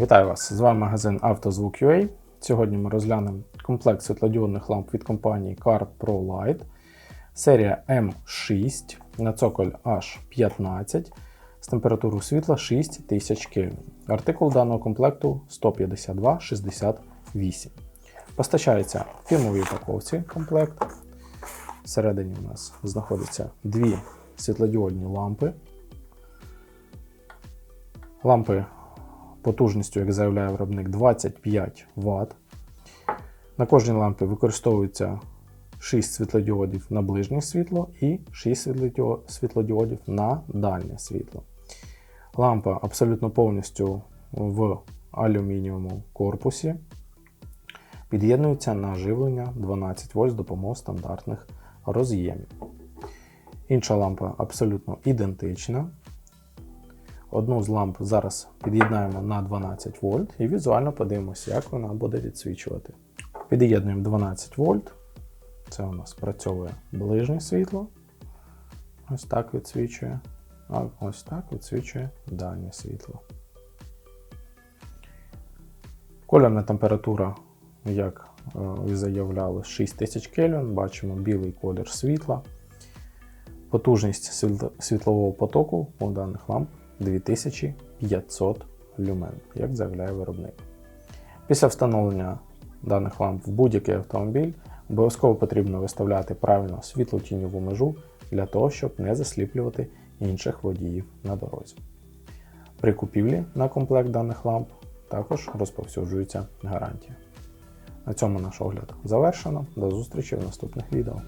Вітаю вас! З вами магазин «Автозвук.UA». Сьогодні ми розглянемо комплект світлодіодних ламп від компанії Car Pro Light, серія M6 на цоколь H15 з температурою світла 6000 Кельвін. Артикул даного комплекту 15268. Постачається в фірмовій упаковці комплект. Всередині у нас знаходяться дві світлодіодні лампи. Лампи потужністю, як заявляє виробник, 25 Вт. На кожній лампі використовується 6 світлодіодів на ближнє світло і 6 світлодіодів на дальнє світло. Лампа абсолютно повністю в алюмінієвому корпусі. Під'єднується на живлення 12 вольт з допомогою стандартних роз'ємів. Інша лампа абсолютно ідентична. Одну з ламп зараз під'єднаємо на 12 вольт і візуально подивимося, як вона буде відсвічувати. Під'єднуємо 12 вольт. Це у нас працьовує ближнє світло. Ось так відсвічує. А ось так відсвічує дальнє світло. Кольорна температура, як е, і заявляли, 6000 Кельвін. Бачимо білий колір світла. Потужність світлового потоку у даних ламп 2500 люмен, як заявляє виробник. Після встановлення даних ламп в будь-який автомобіль обов'язково потрібно виставляти правильно світло-тіньову межу для того, щоб не засліплювати інших водіїв на дорозі. При купівлі на комплект даних ламп також розповсюджується гарантія. На цьому наш огляд завершено. До зустрічі в наступних відео.